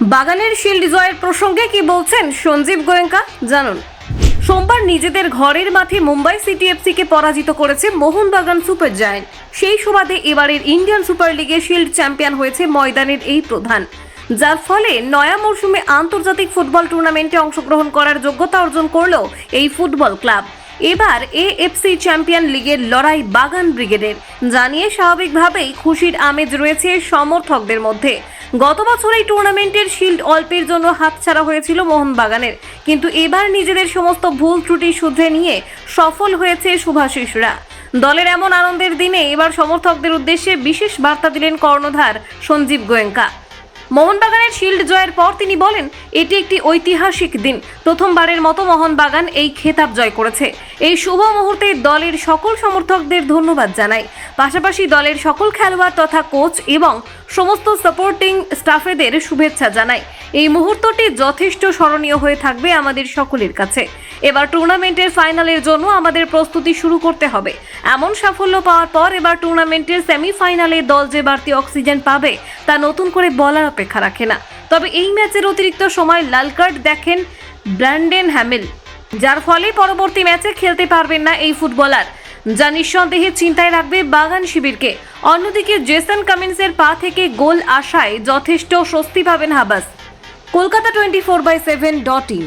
বাগানের শিল্ড জয়ের প্রসঙ্গে কি বলছেন সঞ্জীব গোয়েঙ্কা? জানুন। সোমবার নিজেদের ঘরের মাঠে মুম্বাই সিটি এফসিকে পরাজিত করেছে মোহনবাগান সুপার জায়ান্ট। সেই সুবাদে এবারের ইন্ডিয়ান সুপার লিগে শিল্ড চ্যাম্পিয়ন হয়েছে ময়দানের এই প্রধান। যার ফলে নয়া মরশুমে আন্তর্জাতিক ফুটবল টুর্নামেন্টে অংশগ্রহণ করার যোগ্যতা অর্জন করল এই ফুটবল ক্লাব। এবার এএফসি চ্যাম্পিয়ন লিগের লড়াই বাগান ব্রিগেডের। জানিয়ে স্বাভাবিকভাবেই খুশির আমেজ রয়েছে সমর্থকদের মধ্যে। গত বছর এই টুর্নামেন্টের শিল্ড অল্পের জন্য হাতছাড়া হয়েছিল মোহনবাগানের। কিন্তু এবার নিজেদের সমস্ত ভুল ত্রুটি শুধরে নিয়ে সফল হয়েছে শুভাশিসরা। দলের এমন আনন্দের দিনে এবার সমর্থকদের উদ্দেশ্যে বিশেষ বার্তা দিলেন কর্ণধার সঞ্জীব গোয়েঙ্কা। মোহনবাগানের শিল্ড জয়ের পর তিনি বলেন, এটি একটি ঐতিহাসিক দিন। প্রথমবারের মতো মোহনবাগান এই খেতাব জয় করেছে। এই শুভ মুহূর্তে দলের সকল সমর্থকদের ধন্যবাদ জানাই। পাশাপাশি দলের সকল খেলোয়াড় তথা কোচ এবং সমস্ত সাপোর্টিং স্টাফেদের শুভেচ্ছা জানাই। এই মুহূর্তটি যথেষ্ট স্মরণীয় হয়ে থাকবে আমাদের সকলের কাছে। এবার টুর্নামেন্টের ফাইনালের জন্য আমাদের প্রস্তুতি শুরু করতে হবে। এমন সাফল্য পাওয়ার পর এবার টুর্নামেন্টের সেমিফাইনালে দল যে বাড়তি অক্সিজেন পাবে তা নতুন করে বলার অপেক্ষা রাখে না। তবে এই ম্যাচের অতিরিক্ত সময় লাল কার্ড দেখেন ব্র্যান্ডেন হ্যামিল, যার ফলে পরবর্তী ম্যাচে খেলতে পারবেন না এই ফুটবলার। যা নিঃসন্দেহে চিন্তায় রাখবে বাগান শিবিরকে। অন্যদিকে জেসন কামিন্সের পা থেকে গোল আসায় যথেষ্ট স্বস্তি পাবেন Habas. Kolkata twenty four by seven dot in.